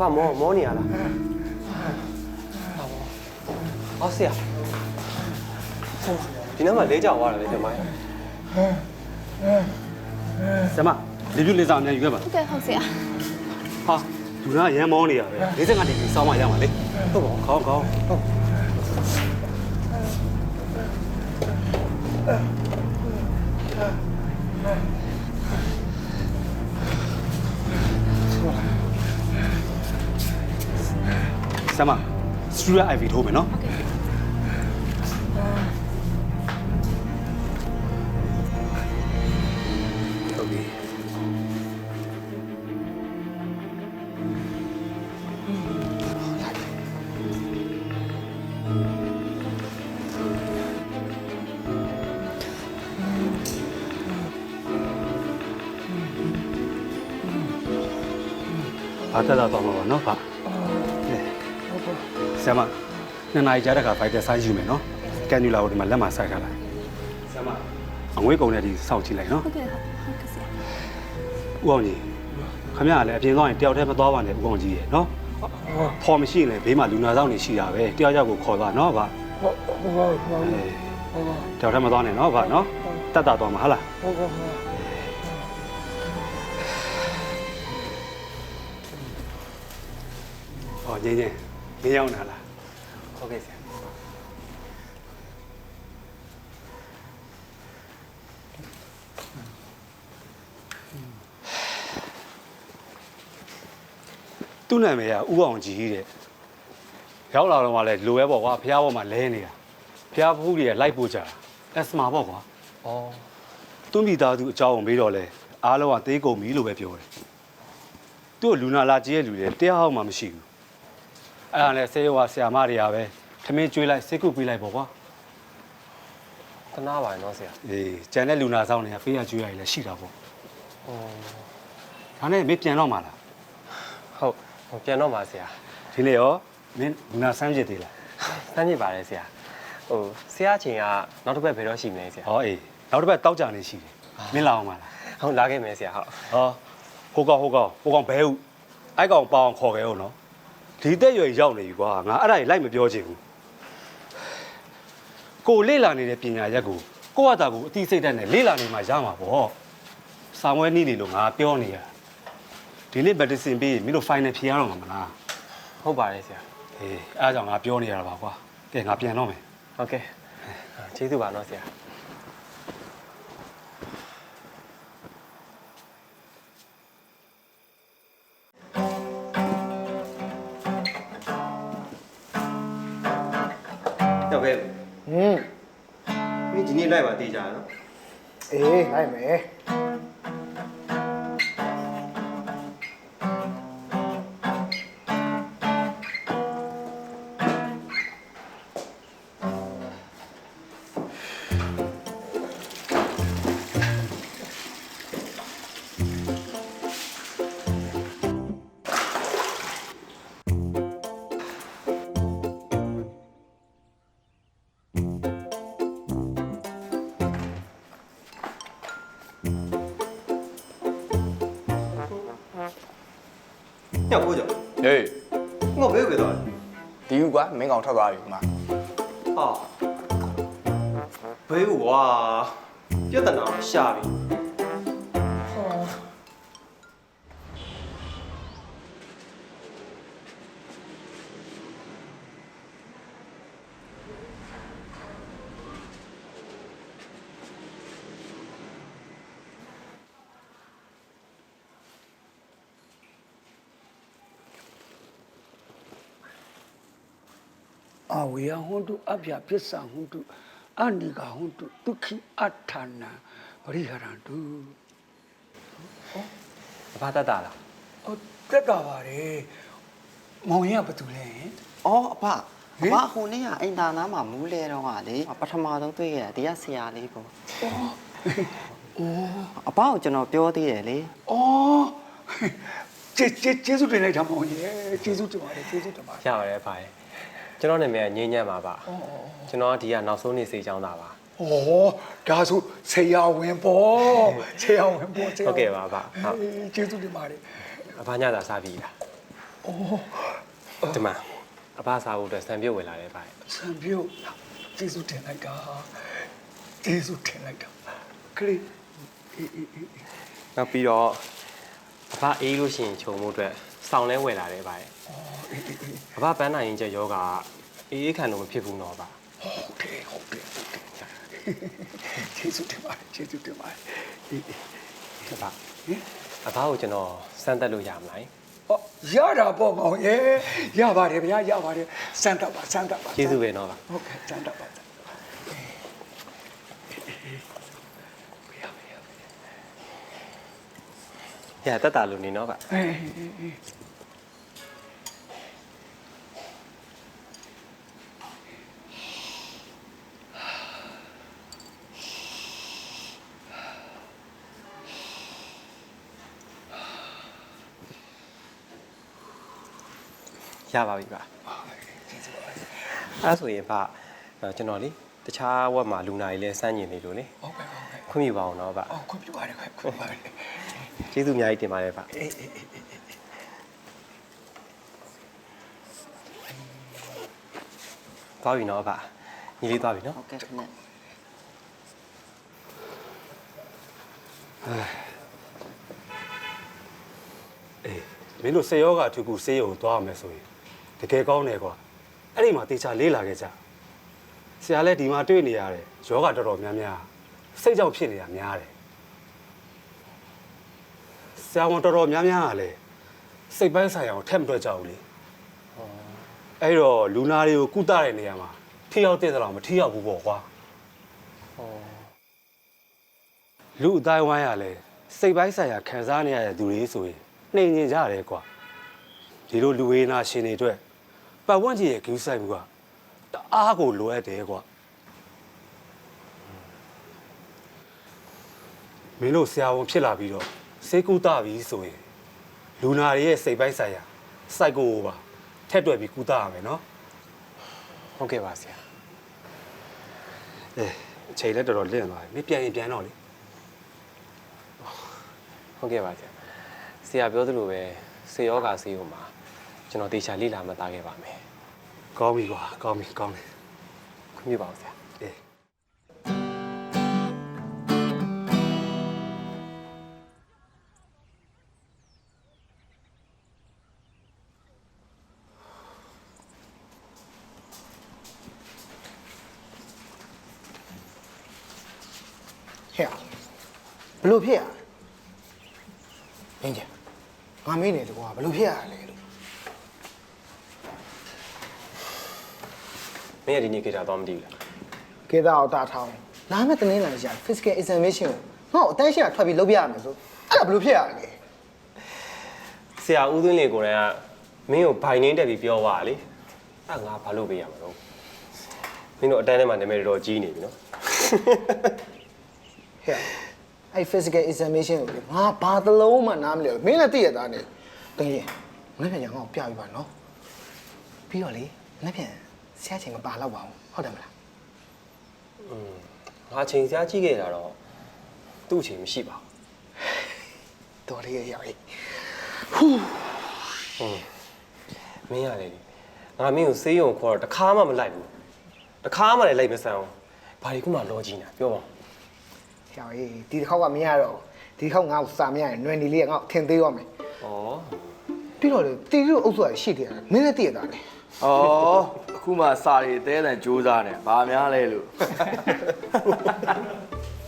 ဘာမောမောနေရလားဟောဆရာဒီနောက်မှာလဲကြောင်သွားတာလေဒီမိုင်းဆရာမလေပြူလေးစားအမြန်ယူခဲ့ပါဟုတ်ကဲ့ဟုတ်ဆရာဟာလူနာရမ်းမောင်းနေရပဲ45ဒီဂရီစောင်းမှရမှာလေဟုတ်ပါခေါင်းခေါင်းဟုတ် ဆရာမစထရ IV ထိုးမယ်နော်ဟုတ်ပြီဘာတက်တာတော့မှာပါနော်ဗျ ဆရာမနှစ်နာရီကြာတဲ့ခါဖိုက်တာဆိုင်းယူမယ်နော်ကန်ယူလာကိုဒီမှာလက်မှာစိုက်ထားလိုက်ဆရာမအငွေးကုန်တဲ့ဒီစောင့်ကြည့်လိုက်နော်ဟုတ်ကဲ့ဟုတ်ကဲ့ဆရာဦးအောင်ကြီးခမရလည်းအပြင်သွားရင်တယောက်တည်းမသွားပါနဲ့ဦးအောင်ကြီးရဲ့နော်ဖော်မရှိရင်လည်းဘေးမှာလူနာဆောင်နေရှိတာပဲတယောက်ယောက်ကိုခေါ်သွားနော်ဗျဟုတ်ဟုတ်ဟုတ်ဟုတ်အေးတယောက်တည်းမသွားနဲ့နော်ဗျနော်တက်တာသွားမှာဟာလားဟုတ်ဟုတ်ဟုတ်ဟောငင်း ငင်းငင်းရောက်နာလားဟုတ်ကဲ့ဆရာသူ့နာမည်ကဦးအောင်ကြီးတဲ့ရောက်လာတော့မှလည်းလိုပဲပေါ့ကွာဖះဘောမှာလဲနေတာဖះဖူးတွေကလိုက်ပို့ကြတာအက်စမာပေါ့ကွာဩသူ့မိသားစုအကြောင်းကိုမေးတော့လဲအားလုံးကသေးကုန်ပြီလို့ပဲပြောတယ်သူ့ကိုလူနာလာကြီးရဲ့လူတွေတရားဟောက်မှမရှိဘူး အဲ့ဒါနဲ့ဆေးရွာဆရာမတွေကပဲထမင်းကျွေးလိုက်စိတ်ကုပေးလိုက်ပေါ့ကွာတနာပါနော်ဆရာအေးကျန်တဲ့လူနာဆောင်တွေကပေးရကျွေးရည်လည်းရှိတာပေါ့ဟိုဒါနဲ့မင်းပြန်တော့မှလားဟုတ်ဟိုပြန်တော့ပါဆရာဒီနေ့ရောမင်းလူနာဆန်းဖြစ်သေးလားစမ်းကြည့်ပါတယ်ဆရာဟိုဆရာချင်းကနောက်တစ်ပတ်ဘယ်တော့ရှိမလဲဆရာဟောအေးနောက်တစ်ပတ်တောက်ကြနေရှိတယ်မင်းလာအောင်မလားဟုတ်လာခဲ့မယ်ဆရာဟုတ်ဟောဟိုကောင်ဟိုကောင်ဟိုကောင်ဘဲဥအဲ့ကောင်ပေါအောင်ခေါ်ခဲ့ဦးနော် ဒီတက်ရွယ်ရောက်နေပြီကွာငါအဲ့ဒါကြီးလိုက်မပြောချင်ဘူးကိုလေ့လာနေတဲ့ပညာရက်ကိုကိုယ့်အတာကိုအသိစိတ်ဓာတ်နဲ့လေ့လာနေမှရမှာပေါ့စာမွဲနီးနေလို့ငါပြောနေရဒီနေ့ medicine ပြီးရင်မင်းတို့ final ဖြေရတော့မှာမလားဟုတ်ပါတယ်ဆရာအေးအဲ့ဒါကြောင့်ငါပြောနေရတာပါကွာကဲငါပြန်တော့မယ်ဟုတ်ကဲ့ကျေးဇူးပါနော်ဆရာ လိုက်ပါတေးကြရနော်အေးလိုက်မယ် ညပိုးကြောဟေးငါဘယ်ကိုတော့ဒီကူကွာမင်းကောင်ထွက်သွားပြီကွာဟာဘယ်ကိုဝါပြဿနာရှာပြီ အဝေယဟွန်တုအပြပစ္စဟွန်တုအနိကဟွန်တုဒုက္ခိအထာဏံပရိဟရန္တုဘာတတ်တာလားဟောတက်တာပါတယ်မောင်ရင်ကဘာတူလဲအော်အဖဟင်အဖဟိုနေ့ကအိမ်သာနာမှာမူးလဲတော့ကလေပထမဆုံးတွေ့ခဲ့တဲ့တရားဆရာလေးကိုအဖကိုကျွန်တော်ပြောသေးတယ်လေဩကျေကျေကျေးဇူးတင်လိုက်တာမောင်ရဲ့ကျေးဇူးတင်ပါတယ်ကျေးဇူးတင်ပါတယ်ရပါတယ်ပါရဲ့ ကျွန်တော်နာမည်ကငင်းညံ့ပါပါကျွန်တော်ကဒီကနောက်ဆုံးနေစေချောင်းတာပါဩဒါဆိုဆရာဝင်ပေါ့ဆရာဝင်ပေါ့ဆရာဟုတ်ကဲ့ပါပါဟုတ်အေးကျေးဇူးတင်ပါတယ်အဘာညတာစားပြီလားဩဒီမှာအဖစားဖို့အတွက်စံပြုတ်ဝင်လာတယ်ဗျစံပြုတ်ကျေးဇူးတင်လိုက်တာကျေးဇူးတင်လိုက်တာခရီးအေးအေးအေးနောက်ပြီးတော့အဖအေးလို့ရှိရင်ခြုံမှုအတွက် စောင်းလဲဝယ်လာတယ်ဗျအဖပန်းနိုင်ရင်ကျယောဂအေးအေးခံလို့မဖြစ်ဘူးတော့ဗျဟုတ်တယ်ဟုတ်တယ်ဟုတ်တယ်ကျေးဇူးတင်ပါတယ်ကျေးဇူးတင်ပါတယ်အေးအေးအဖအဖကိုကျွန်တော်စမ်းသက်လို့ရမလားဟောရတာပေါ့မောင်ရေရပါတယ်ဗျာရပါတယ်စမ်းတော့ပါစမ်းတော့ပါကျေးဇူးပဲနော်ဗျဟုတ်ကဲ့စမ်းတော့ပါစမ်းတော့ပါရပါရပါ ရတက်တာလို့နေနော်ဗျအေးအေးအေးရပါပြီဗျအဲ့ဆိုရင်ဗျအဲ့ကျွန်တော်လေတခြားဝက်မှာလူနာကြီးလဲစမ်းကျင်နေလို့လေဟုတ်ကဲ့ဟုတ်ကဲ့ခွင့်ပြုပါအောင်တော့ဗျအော်ခွင့်ပြုပါတယ်ခွင့်ပြုပါတယ် ကျေးဇူးအများကြီးတင်ပါတယ်ဗျအေးအေးအေးအေးသွားပြီနော်ဗျညီလေးသွားပြီနော်ဟုတ်ကဲ့ခင်ဗျအေးမင်းတို့စေယောကအထူးကူစေးရုံသွားရမယ်ဆိုရင်တကယ်ကောင်းတယ်ကွာအဲ့ဒီမှာတေချာလေးလာခဲ့ကြဆရာလည်းဒီမှာတွေ့နေရတယ်ယောဂတော်တော်များများစိတ်ကြောင့်ဖြစ်နေတာများတယ် ဆရာဝန်တော်တော်များများကလည်းစိတ်ပိုင်းဆိုင်ရာကိုထက်မတွက်ကြဘူးလေအဲ့တော့လူနာတွေကိုကုသတဲ့နေရာမှာထိရောက်တဲ့တော်မထိရောက်ဘူးပေါ့ကွာလူအတိုင်းဝိုင်းရလဲစိတ်ပိုင်းဆိုင်ရာခံစားနေရတဲ့သူတွေဆိုရင်နှိမ်ညင်ကြရတယ်ကွာဒီလိုလူဝေးနာရှင်တွေအတွက်ပတ်ဝန်းကျင်ရဲ့ဂရုစိုက်မှုကတအားကိုလိုအပ်တယ်ကွာမင်းတို့ဆရာဝန်ဖြစ်လာပြီးတော့ စေကုသပြီဆိုရင်လူနာတွေရဲ့စိတ်ပိုင်းဆိုင်ရာစိုက်ကိုပါထက်တွယ်ပြီးကုသရမယ်နော်ဟုတ်ကဲ့ပါဆရာအဲအချိန်လည်းတော်တော်လင့်သွားပြီမင်းပြန်ရင်ပြန်တော့လေဟုတ်ကဲ့ပါဆရာဆရာပြောသလိုပဲစေယောဂါစေယုံမှာကျွန်တော်တေချာလေ့လာမှသားခဲ့ပါမယ်ကောင်းပြီကွာကောင်းပြီကောင်းပြီခွင့်ပြုပါအောင်ဆရာ လို့ဖြစ်ရလဲမင်းကြီးငါမင်းနေတကွာဘလို့ဖြစ်ရလဲလို့မင်းရဒီနေ့ခေတ္တတော့မသိဘူးလားကေတာအောင်တာထောင်းလာမယ့်တနင်္လာနေ့ကျ physical examination ကိုငါ့ကိုအတန်းရှင်းထွက်ပြီးလုပ်ပြရမယ်ဆိုအဲ့ဒါဘလို့ဖြစ်ရလဲဆရာဦးသွင်းလေကိုယ်တိုင်ကမင်းကိုဘိုင်နှင်းတက်ပြီးပြောပါလေအဲ့ငါဘာလို့ပေးရမှာတော့မင်းတို့အတန်းထဲမှာနာမည်တော်တော်ကြီးနေပြီနော်ဟဲ့ အဲ့ physical examination ကိုလေငါဘာသလုံးမှနားမလဲဘူးမင်းလည်းသိရသားနေတကယ်မနေ့ပြန်ရအောင်ပြပြပါနော်ပြီးတော့လေမနေ့ပြန်ဆရာချင်းမပါတော့ပါဘူးဟုတ်တယ်မလားငါချိန်စရာကြည့်ခဲ့တာတော့သူ့အချိန်မရှိပါဘူးတော်လေးရရရေးမင်းရတယ်လေငါမင်းကိုစေးရုံခေါ်တော့တစ်ခါမှမလိုက်ဘူးတစ်ခါမှလည်းလိုက်မဆန်းဘူးဘာဒီခုမှလောကြီးနေတာပြောပါဦး ဟဲ့ရေးဒီတစ်ခေါက်ကမရတော့ဒီတစ်ခေါက်ငါ့ကိုစာမရရင်ຫນွယ်နေလေးကငါ့ကိုထင်သေးရောမယ်ဩပြီးတော့လေတီရီတို့အုပ်စုကရှိတယ်မင်းလည်းသိရတာလေ။ဩအခုမှစာရီတဲတန်စူးစားနေ။ဘာများလဲလို့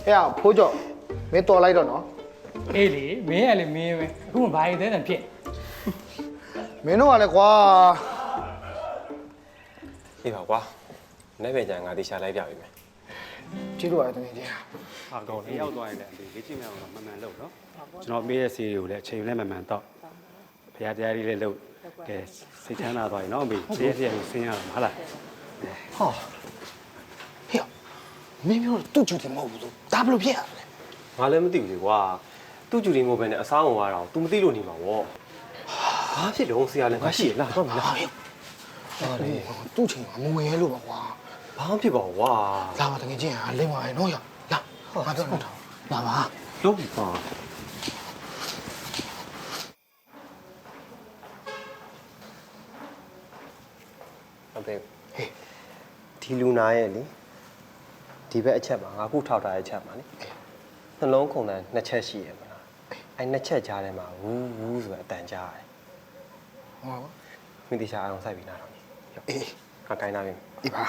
ဟဲ့ဖိုးကြော်မင်းတော်လိုက်တော့နော်အေးလေမင်းကလည်းမင်းပဲအခုမှဘာရည်သေးတယ်ဖြစ် မင်းတို့ကလည်းကွာအေးပါကွာနေ့ပဲကြာငါတေချာလိုက်ပြပေးမယ် ကျေးဇူးပါတယ်တကယ်ကြီးဟာကောင်းတယ်ရောက်သွားရင်လည်းလေ့ကျင့်မြတ်အောင်မှန်မှန်လုပ်နော်ကျွန်တော်မေးတဲ့စီတွေကိုလည်းအချိန်နဲ့မှန်မှန်တော့ဘုရားတရားလေးလည်းလုပ်ကဲစိတ်ချမ်းသာသွားရင်နော်အမေဈေးစီကိုဆင်းရအောင်ဟုတ်လားဟာဟဲ့မင်းမျိုးတူကျူတယ်မဟုတ်ဘူးလို့ဒါဘလို့ဖြစ်ရလဲငါလည်းမသိဘူးလေကွာသူ့ဂျူလီမိုဘယ်နဲ့အစားဝင်သွားတာကို तू မသိလို့နေမှာဗောဘာဖြစ်လို့ဆရာလည်းငါရှိရလားတော့မလားဟာလေတူချင်းကမဝင်ရဲလို့ပါကွာ ဘာမှဖြစ်ပါဘူးကွာလာပါတကယ်ချင်းဟာလိမ့်ပါရဲ့နော်ရလာငါပြောနေတာလာပါလုံးပြီပါအဘေဟေးဒီလူနာရဲ့လေဒီဘက်အချက်ပါငါခုထောက်ထားတဲ့အချက်ပါလေနှလုံးခုန်တန်းနှစ်ချက်ရှိရမလားအဲနှစ်ချက်ကြားထဲမှာဝူးဝူးဆိုတဲ့အတန်ကြားရတယ်ဟုတ်ပါဘူးမိတိချာအောင်စိုက်ပြီးနားတော့နေအေးငါတိုင်းလာပြီအေးပါ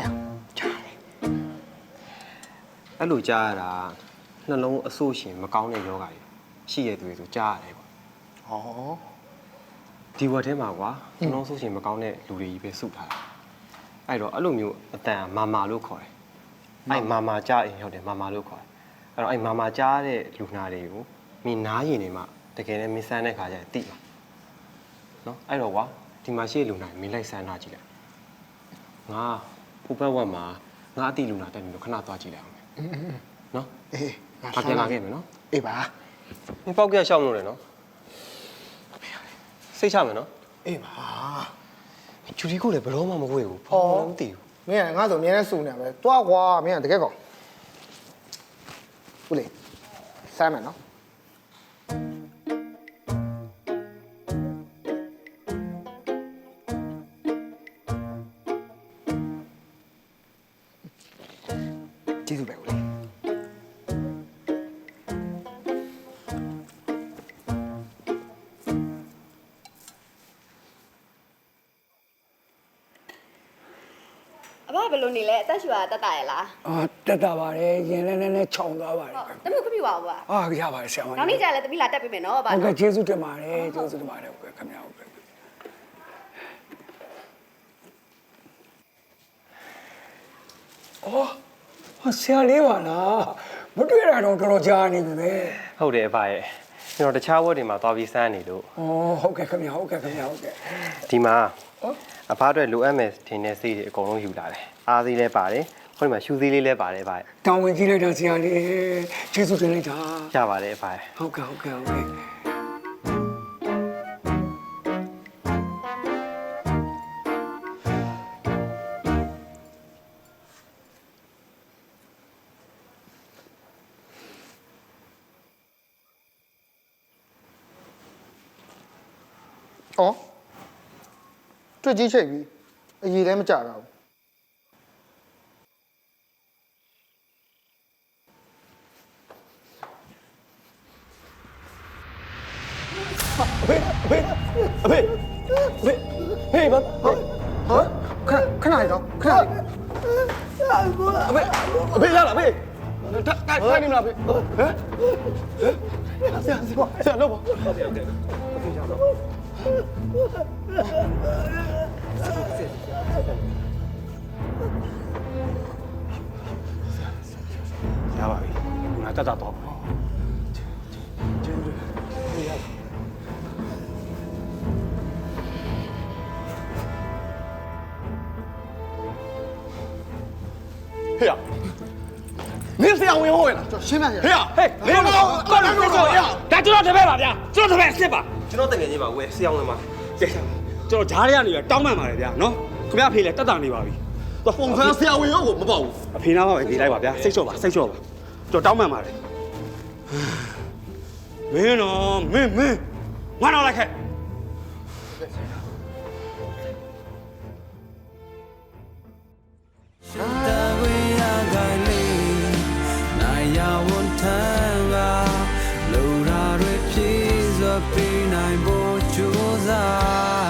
ကြားကြားတယ်အဲ့လိုကြားရတာနှလုံးအဆိုးရှင်မကောင်းတဲ့ယောဂါတွေရှိရသူတွေဆိုကြားရတယ်ကွာဟောဒီဝက်ထဲမှာကွာနှလုံးဆိုးရှင်မကောင်းတဲ့လူတွေကြီးပဲစုထားတာအဲ့တော့အဲ့လိုမျိုးအတန်မာမာလို့ခေါ်တယ်အဲ့မာမာကြားရင်ဟုတ်တယ်မာမာလို့ခေါ်တယ်အဲ့တော့အဲ့မာမာကြားတဲ့လူနာတွေကိုမင်းနားရင်နေမှတကယ်နဲ့မင်းစမ်းတဲ့ခါကျရင်တိမှာနော်အဲ့တော့ကွာဒီမှာရှိတဲ့လူနာတွေမင်းလိုက်စမ်းနာကြည့်လိုက်ငါ ဖူပတ်ဝက်မှာငါအတိလူနာတက်နေလို့ခဏသွားကြည့်လိုက်အောင်မယ်နော်အေးငါပြန်လာခဲ့မယ်နော်အေးပါမင်းပေါက်ကရရှောက်လို့လေနော်စိတ်ချမယ်နော်အေးပါဂျူဒီကိုလည်းဘယ်တော့မှမဝေ့ဘူးဖော်လည်းမသိဘူးမင်းကငါဆိုအမြဲတမ်းစုနေရပဲတွားကွာမင်းကတကယ်ကောဦးလေးစမ်းမယ်နော် နေလဲအသက်ရှူရတာတက်တာရဲ့လားအာတက်တာပါတယ်ရင်လည်းနည်းနည်းခြောင်သွားပါတယ်ဟုတ်တမီးခွင့်ပြုပါဦးဗျအာရပါတယ်ဆရာမနောက်နေ့ကျရင်လည်းတမီးလာတက်ပေးမယ်နော်ဗျဟုတ်ကဲ့ကျေးဇူးတင်ပါတယ်ကျေးဇူးတင်ပါတယ်ဟုတ်ကဲ့ခင်ဗျာဟုတ်ကဲ့အော်ဟာဆရာလေးပါလားမတွေ့ရတော့တော်တော်ကြာနေပြီပဲဟုတ်တယ်အဖရဲ့ကျွန်တော်တခြားဘက်တွေမှာသွားပြီးစမ်းနေလို့อ๋อဟုတ်ကဲ့ခင်ဗျာဟုတ်ကဲ့ခင်ဗျာဟုတ်ကဲ့ဒီမှာဟုတ်အဖအတွက်လိုအပ်မယ်ထင်တဲ့စိတ်တွေအကုန်လုံးယူလာတယ် အားသေးလည်းပါတယ်ဟိုဒီမှာရှူသေးလေးလည်းပါတယ်ဗျတောင်းဝင်ကြီးလိုက်တာဆရာလေးကျေးဇူးတင်လိုက်တာရပါတယ်အဖရဲ့ဟုတ်ကဲ့ဟုတ်ကဲ့ဟုတ်ကဲ့။အော်တွေ့ကြီးချိတ်ပြီ။အည်လည်းမကြတော့ဘူး။အဖေအဖေ အဖေအဖေဟေးဘာဟာခဏခဏရတော့ခဏအဖေအဖေရလားအဖေတိုက်တိုက်နေမလားအဖေဟမ်ဆရာဆရာဆရာလို့ပါရပါပြီငါတက်တာတော့ ရလားရှင်းပြရဟေ့ရဟေးမင်းတော့ကောက်လို့ကောက်ရဒါကျွန်တော်တပည့်ပါဗျာကျွန်တော်တပည့်အစ်စ်ပါကျွန်တော်တကယ်ကြီးပါဝယ်ဆရာဝန်မှာကျေကျွန်တော်ဂျားရရနေရတောင်းပန်ပါတယ်ဗျာနော်ခင်ဗျားအဖေလည်းတက်တာနေပါပြီတော့ပုံစံဆရာဝင်ရောကိုမပေါ့ဘူးအဖေနားပါပဲပြေးလိုက်ပါဗျာစိတ်လျှော့ပါစိတ်လျှော့ပါကျွန်တော်တောင်းပန်ပါတယ်မင်းတော့မင်းမင်းငါတော့လိုက်ခဲ့ ကလုံရာတွေပြေးစွာပြေးနိုင်ဖို့ကြိုးစား